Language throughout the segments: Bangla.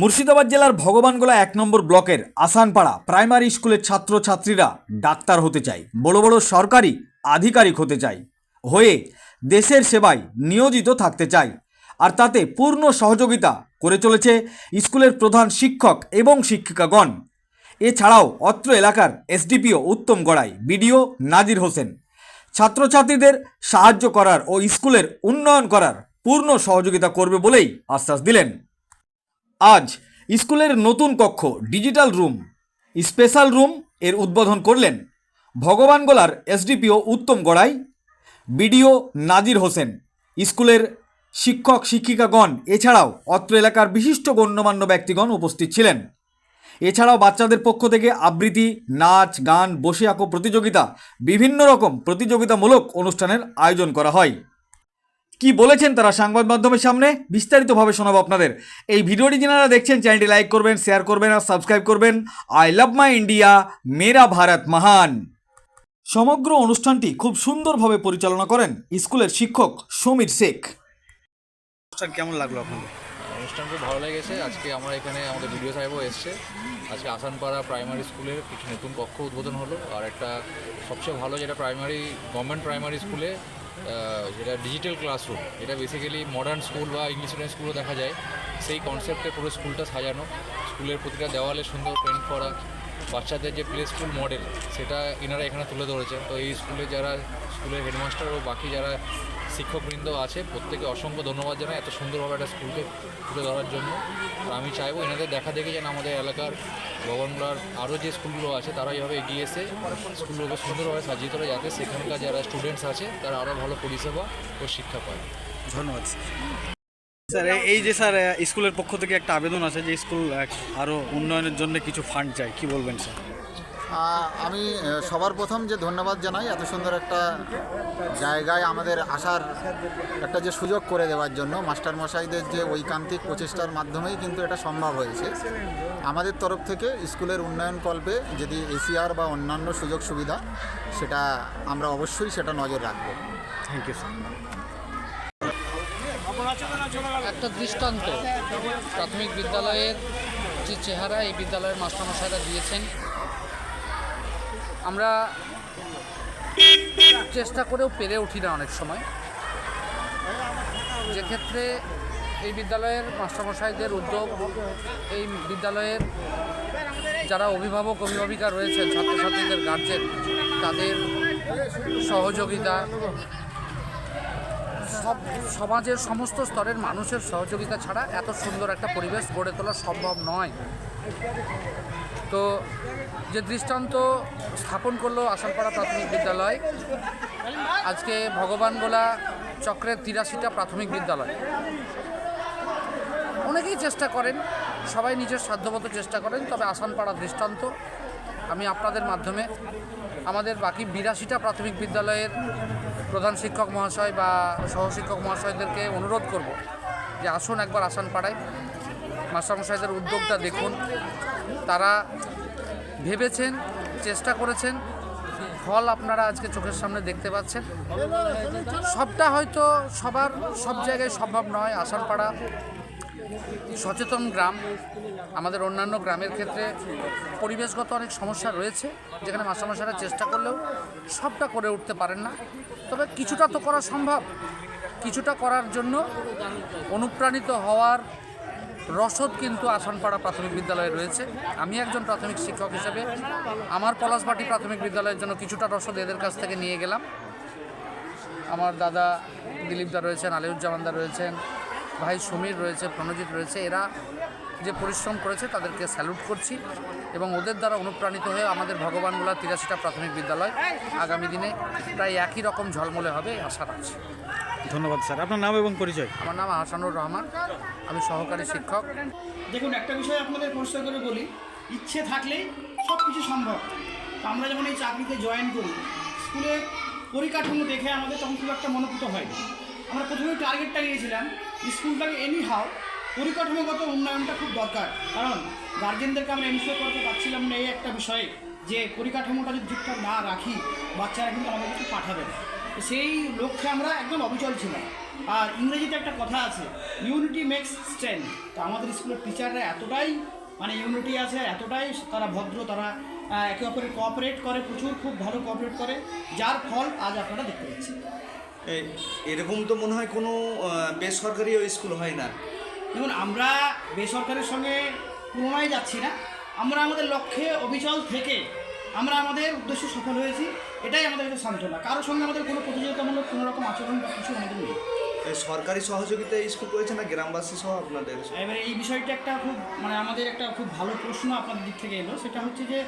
মুর্শিদাবাদ জেলার ভগবানগোলা এক নম্বর ব্লকের আসানপাড়া প্রাইমারি স্কুলের ছাত্রছাত্রীরা ডাক্তার হতে চায়। বড় বড় সরকারি আধিকারিক হতে চায়। হয়ে দেশের সেবায় নিয়োজিত থাকতে চায়। আর তাতে পূর্ণ সহযোগিতা করে চলেছে স্কুলের প্রধান শিক্ষক এবং শিক্ষিকাগণ। এছাড়াও অত্র এলাকার এসডিপিও উত্তম গড়াই, বিডিও নাজির হোসেন। ছাত্রছাত্রীদের সাহায্য করার ও স্কুলের উন্নয়ন করার পূর্ণ সহযোগিতা করবে বলেই আশ্বাস দিলেন। আজ স্কুলের নতুন কক্ষ, ডিজিটাল রুম, স্পেশাল রুম এর উদ্বোধন করলেন ভগবানগোলার এসডিপিও উত্তম গড়াই, বিডিও নাজির হোসেন। স্কুলের শিক্ষক, শিক্ষিকাগণ, এছাড়াও অত্র এলাকার বিশিষ্ট গণ্যমান্য ব্যক্তিগণ উপস্থিত ছিলেন। এছাড়াও বাচ্চাদের পক্ষ থেকে আবৃত্তি, নাচ, গান বসে আঁকো প্রতিযোগিতা, বিভিন্ন রকম প্রতিযোগিতামূলক অনুষ্ঠানের আয়োজন করা হয়। কি বলেছেন তারা সংবাদ মাধ্যমের সামনে? বিস্তারিতভাবে শোনাবো আপনাদের। এই ভিডিওটি যারা দেখছেন চ্যানেলটি লাইক করবেন শেয়ার করবেন আর সাবস্ক্রাইব করবেন। আই লাভ মাই ইন্ডিয়া মেরা ভারত মহান। সমগ্র অনুষ্ঠানটি খুব সুন্দরভাবে পরিচালনা করেন স্কুলের শিক্ষক সমীর শেখ। অনুষ্ঠান কেমন লাগল আপনাদের? অনুষ্ঠান খুব ভালো লেগেছে। আজকে আমরা এখানে আমাদের ভিডিও সাহেবও এসছে। আজকে আসানপাড়া প্রাইমারি স্কুলের কিছু নতুন কক্ষ উদ্বোধন হলো। আর একটা সবচেয়ে ভালো যেটা প্রাইমারি গভর্নমেন্ট প্রাইমারি স্কুলে যেটা ডিজিটাল ক্লাসরুম এটা বেসিক্যালি মডার্ন স্কুল বা ইংলিশ মিডিয়াম স্কুলও দেখা যায়। সেই কনসেপ্টে পুরো স্কুলটা সাজানো। স্কুলের প্রতিটা দেওয়ালে সুন্দর পেন্ট করা বাচ্চাদের যে প্লে স্কুল মডেল সেটা এনারা এখানে তুলে ধরেছেন। তো এই স্কুলে যারা স্কুলের হেডমাস্টার ও বাকি যারা শিক্ষকবৃন্দ আছে, প্রত্যেকে অসংখ্য ধন্যবাদ জানাই এত সুন্দরভাবে একটা স্কুলকে তুলে ধরার জন্য। আর আমি চাইব এনাদের দেখা দেখে যেন আমাদের এলাকার ভবনগুলার আরও যে স্কুলগুলো আছে, তারা এইভাবে এগিয়ে এসে স্কুলগুলোকে সুন্দরভাবে সাজিয়ে তোলে, যাতে সেখানকার যারা স্টুডেন্টস আছে, তারা আরও ভালো পরিষেবা ও শিক্ষা পায়। ধন্যবাদ স্যার এই যে স্যার স্কুলের পক্ষ থেকে একটা আবেদন আছে যে স্কুল আরও উন্নয়নের জন্য কিছু ফান্ড চাই। কি বলবেন স্যার? আমি সবার প্রথম যে ধন্যবাদ জানাই এত সুন্দর একটা জায়গায় আমাদের আসার একটা যে সুযোগ করে দেওয়ার জন্য। মাস্টার মশাইদের যে ঐকান্তিক প্রচেষ্টার মাধ্যমেই কিন্তু এটা সম্ভব হয়েছে। আমাদের তরফ থেকে স্কুলের উন্নয়ন কল্পে যদি এসিআর বা অন্যান্য সুযোগ সুবিধা সেটা আমরা অবশ্যই সেটা নজর রাখব। থ্যাংক ইউ স্যার একটা দৃষ্টান্ত। প্রাথমিক বিদ্যালয়ের যে চেহারা, এই বিদ্যালয়ের মাস্টারমশাইরা দিয়েছেন। আমরা চেষ্টা করেও পেরে উঠি না অনেক সময়। যে ক্ষেত্রে এই বিদ্যালয়ের মাস্টারমশাইদের উদ্যোগ, এই বিদ্যালয়ের যারা অভিভাবক, অভিভাবিকা রয়েছেন, ছাত্রছাত্রীদের গার্জেন তাদের সহযোগিতা সব সমাজের সমস্ত স্তরের মানুষের সহযোগিতা ছাড়া এত সুন্দর একটা পরিবেশ গড়ে তোলা সম্ভব নয়। তো যে দৃষ্টান্ত স্থাপন করল আসামপাড়া প্রাথমিক বিদ্যালয়, আজকে ভগবান ভগবানগোলা চক্রের তিরাশিটা প্রাথমিক বিদ্যালয়। অনেকেই চেষ্টা করেন, সবাই নিজের সাধ্যমতো চেষ্টা করেন, তবে আসানপাড়া দৃষ্টান্ত, আমি আপনাদের মাধ্যমে আমাদের বাকি বিরাশিটা প্রাথমিক বিদ্যালয়ের প্রধান শিক্ষক মহাশয় বা সহশিক্ষক মহাশয়দেরকে অনুরোধ করব যে আসুন একবার আসান পাড়ায় মাস্টারমশাইদের উদ্যোগটা দেখুন। তারা ভেবেছেন, চেষ্টা করেছেন, ফল আপনারা আজকে চোখের সামনে দেখতে পাচ্ছেন। সবটা হয়তো সবার সব জায়গায় সম্ভব নয়, আসানপাড়া সচেতন গ্রাম, আমাদের অন্যান্য গ্রামের ক্ষেত্রে পরিবেশগত অনেক সমস্যা রয়েছে, যেখানে মাস্টারমশাইরা চেষ্টা করলেও সবটা করে উঠতে পারেন না। তবে কিছুটা তো করা সম্ভব। কিছুটা করার জন্য অনুপ্রাণিত হওয়ার রসদ কিন্তু আসানপাড়া প্রাথমিক বিদ্যালয়ে রয়েছে। আমি একজন প্রাথমিক শিক্ষক হিসেবে আমার পলাশবাটি প্রাথমিক বিদ্যালয়ের জন্য কিছুটা রসদ এদের কাছ থেকে নিয়ে গেলাম। আমার দাদা দিলীপদা রয়েছেন আলিউজ্জামানদা রয়েছেন ভাই সমীর রয়েছে প্রণজিৎ রয়েছে এরা যে পরিশ্রম করেছে তাদেরকে স্যালুট করছি এবং ওদের দ্বারা অনুপ্রাণিত হয়ে আমাদের ভগবানগোলা তিরাশিটা প্রাথমিক বিদ্যালয় আগামী দিনে প্রায় একই রকম ঝলমলে হবে আশা রাখছি। ধন্যবাদ স্যার। আপনার নাম এবং পরিচয়? আমার নাম আহসানুর রহমান আমি সহকারী শিক্ষক। দেখুন একটা বিষয় আপনাদের পরিষ্কার করে বলি ইচ্ছে থাকলেই সব কিছু সম্ভব। তো আমরা যখন এই চাকরিতে জয়েন করি স্কুলের পরিকাঠামো দেখে আমাদের তখন খুব একটা মনোভূত হয় আমরা প্রথমে টার্গেটটা নিয়েছিলাম স্কুলটাকে এনি হাও পরিকাঠামোগত উন্নয়নটা খুব দরকার। কারণ গার্জেনদেরকে আমরা এনশিওর করতে পারছিলাম না এই একটা বিষয়ে যে পরিকাঠামোটা যদি ঠিকঠাক না রাখি, বাচ্চারা কিন্তু আমাদেরকে পাঠাবে না। সেই লক্ষ্যে আমরা একদম অবিচল ছিলাম। আর ইংরেজিতে একটা কথা আছে ইউনিটি মেক্স স্ট্রেন্থ তো আমাদের স্কুলের টিচাররা এতটাই মানে ইউনিটি আছে, এতটাই তারা ভদ্র, তারা একে অপরে কোঅপারেট করে প্রচুর, খুব ভালো কোঅপারেট করে। যার ফল আজ আপনারা দেখতে পাচ্ছেন। এরকম তো মনে হয় কোনো বেসরকারি স্কুল হয় না। দেখুন আমরা বেসরকারের সঙ্গে তুলনায় যাচ্ছি না। আমরা আমাদের লক্ষ্যে অবিচল থেকে আমরা আমাদের উদ্দেশ্য সফল হয়েছি। এটাই আমাদের একটা সান্ত্বনা। কারোর সঙ্গে আমাদের কোনো প্রতিযোগিতামূলক কোনো রকম আচরণ বা কিছু আমাদের নেই। সরকারি সহযোগিতায় স্কুল করেছে না গ্রামবাসী সহ আপনাদের? এবারে এই বিষয়টা একটা খুব মানে আমাদের একটা খুব ভালো প্রশ্ন আপনাদের দিক থেকে এলো। সেটা হচ্ছে যে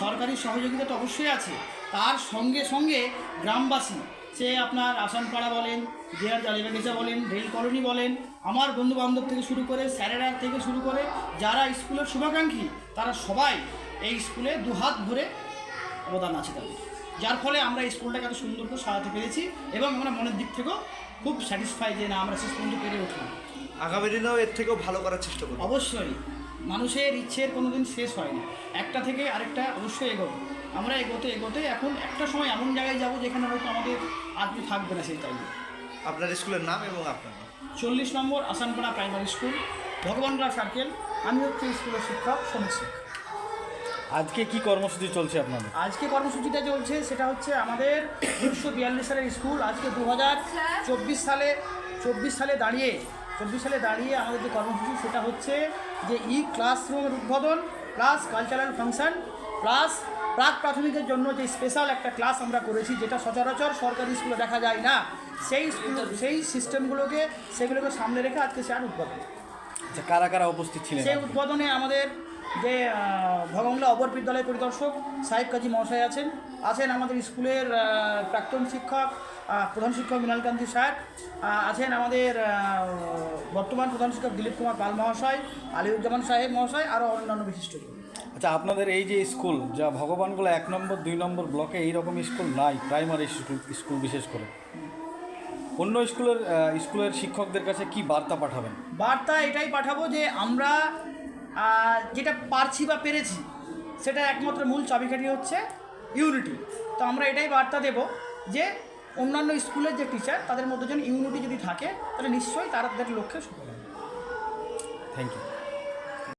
সরকারি সহযোগিতা তো অবশ্যই আছে। তার সঙ্গে সঙ্গে গ্রামবাসী সে আপনার আসানপাড়া বলেন জেআর জালিবাগিচা বলেন রেল কলোনি বলেন আমার বন্ধু বান্ধব থেকে শুরু করে স্যারেরা থেকে শুরু করে যারা স্কুলের শুভাকাঙ্ক্ষী তারা সবাই এই স্কুলে দুহাত ভরে অবদান আছে তাদের। যার ফলে আমরা এই স্কুলটাকে এত সুন্দর করে সাজাতে পেরেছি এবং আমরা মনের দিক থেকেও খুব স্যাটিসফাই যে না আমরা শেষ পর্যন্ত পেরে উঠলাম। আগামী দিনেও এর থেকেও ভালো করার চেষ্টা করব। অবশ্যই। মানুষের ইচ্ছের কোনো দিন শেষ হয় না। একটা থেকে আরেকটা অবশ্যই এগোবো। আমরা এগোতে এগোতে এখন একটা সময় এমন জায়গায় যাব যেখানে হয়তো আমাদের আর কেউ থাকবে না সেই টাইমে আপনার স্কুলের নাম এবং আপনার চল্লিশ নম্বর আসানপাড়া প্রাইমারি স্কুল ভগবানরা সার্কেল আমি হচ্ছে স্কুলের শিক্ষক সমীর শেখ। আজকে কি কর্মসূচি চলছে আপনাদের? আজকে কর্মসূচিটা চলছে সেটা হচ্ছে আমাদের উনিশশো বিয়াল্লিশ সালের স্কুল। আজকে দু হাজার চব্বিশ সালে চব্বিশ সালে দাঁড়িয়ে চব্বিশ সালে দাঁড়িয়ে আমাদের যে কর্মসূচি সেটা হচ্ছে যে ই ক্লাসরুমের উদ্বোধন প্লাস কালচারাল ফাংশন প্লাস প্রাক প্রাথমিকের জন্য যে স্পেশাল একটা ক্লাস আমরা করেছি যেটা সচরাচর সরকারি স্কুলে দেখা যায় না সেই স্কুল সেই সিস্টেমগুলোকে সেগুলোকে সামনে রেখে আজকে স্যার উদ্বোধন। আচ্ছা কারা কারা উপস্থিত ছিলেন সেই উদ্বোধনে আমাদের যে ভগমলা অপর বিদ্যালয় পরিদর্শক সাহেব কাজী মহাশয় আছেন আছেন আমাদের স্কুলের প্রাক্তন শিক্ষক প্রধান শিক্ষক মৃণালকান্তি স্যার আছেন আমাদের বর্তমান প্রধান শিক্ষক দিলীপ কুমার পাল মহাশয় আলিউজ্জামান সাহেব মহাশয় আরও অন্যান্য বিশিষ্টজন আচ্ছা আপনাদের এই যে স্কুল যা ভগবানগুলো এক নম্বর দুই নম্বর ব্লকে এইরকম স্কুল নাই প্রাইমারি স্কুল স্কুল বিশেষ করে। অন্য স্কুলের স্কুলের শিক্ষকদের কাছে কি বার্তা পাঠাবেন? বার্তা এটাই পাঠাবো যে আমরা যেটা পারছি বা পেরেছি সেটা একমাত্র মূল চাবিকাঠি হচ্ছে ইউনিটি। তো আমরা এটাই বার্তা দেব যে অন্যান্য স্কুলের যে টিচার তাদের মধ্যে যেন ইউনিটি যদি থাকে তাহলে নিশ্চয়ই তারা তাদের লক্ষ্যে সফল হবে। Thank you